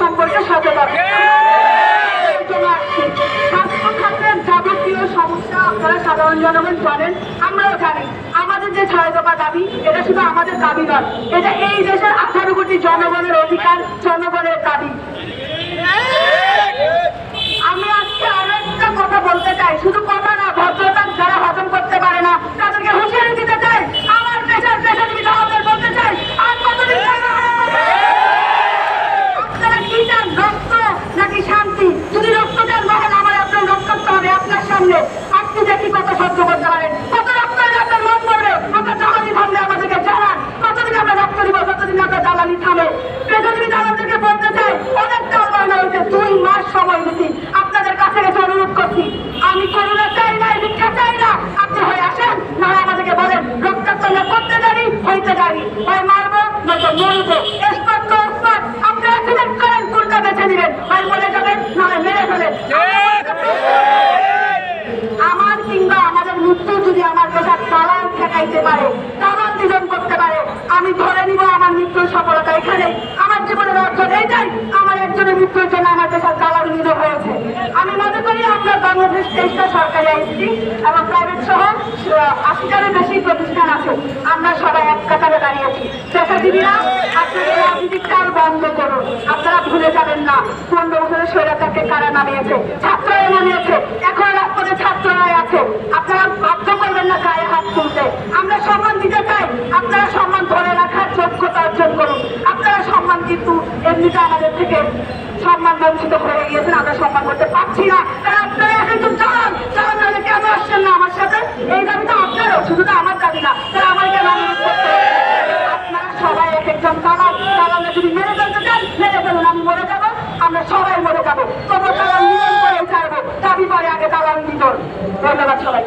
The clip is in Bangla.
সম্পর্কে সচেতন। যাবতীয় সমস্যা আপনারা সাধারণ জনগণ জানেন আমরাও জানি। আমাদের যে ছয় দফা দাবি এটা শুধু আমাদের দাবি নয় এটা এই দেশের আঠারো কোটি জনগণের অধিকার জনগণের দাবি আমি আজকে আরও একটা কথা বলতে চাই শুধু কথা না ভদ্রতা যারা হজম করতে পারে না তাদেরকে হুঁশিয়ারি দিতে চাই আমার পেশার পেশাজীবী সহজে বলতে চাই আর কতদিন থাকবে? আপনারা কি চান রক্ত নাকি শান্তি যদি রক্ত চান তখন আমার আপনার রক্তাক্ত হবে আপনার সামনে আপনি দেখি কত সহ্য করতে পারেন কত রক্ত হলে আপনার মন পড়বে আপনার জ্বালানি থামলে আমাদেরকে জানান কতদিন আমরা রক্ত দিব কতদিন আপনার জ্বালানি থামে পেশাজীবী দালালদেরকে বলতে চাই অনেক কাল বাড়ানো হয়েছে দুই মাস সময় দিচ্ছি আপনাদের কাছে এসে অনুরোধ করছি আমি করোনা চাই না ভিক্ষা চাই না আপনি হয়ে আসেন না হয় আমাদেরকে বলেন রক্তাক্ত না করতে জানি হইতে জানি হয় মারবো স্পট আপনি অ্যাক্সিডেন্ট করেন হয় মরে ফেলেন আমার কিংবা আমাদের মৃত্যু যদি আমার পেশার দালাল ঠেকাইতে পারে দালাল দুজন করতে পারে আমি ধরে নিব আমার মৃত্যুর সফলতা এখানে আমার জীবনের অর্থ এইটাই আমার একজনের মৃত্যুর জন্য আমার পেশার দালাল নিয়োগ হয়েছে আমি মনে করি আমরা বাংলাদেশ তেইশটা সরকারি আইসিটি এবং প্রাইভেট সহ আশিটারও বেশি প্রতিষ্ঠান আছে আমরা সবাই এক কাতারে দাঁড়িয়েছি পেশাজীবীরা আপনাদের রাজনীতিটা বন্ধ করুন। আপনারা ভুলে যাবেন না, পনেরো বছরের স্বৈরাচারকে কারা নামিয়েছে? ছাত্ররা নামিয়েছে। এখন রাজপথে ছাত্ররাই আছে। আপনারা বাধ্য করবেন না গায়ে হাত তুলতে। আমরা সম্মান দিতে চাই। আপনারা সম্মান ধরে রাখার যোগ্যতা অর্জন করুন। আপনারা সম্মান কিন্তু এমনিতে আমাদের থেকে সম্মান বঞ্চিত হয়ে গিয়েছেন, আমরা সম্মান করতে পারছি না। তারা আপনারা এখন চান চালান, তাহলে কেন আসছেন না আমার সাথে? এই দাবি তো আপনারও, শুধু তো আমার দাবি না তারা আমার কেন? আপনারা সবাই এক একজন চালান চালানে যদি আমরা সবাই মরে যাব। তবু তারা নিয়ম করে চাইব দাবি করে আগে তারা দিত ধন্যবাদ সবাই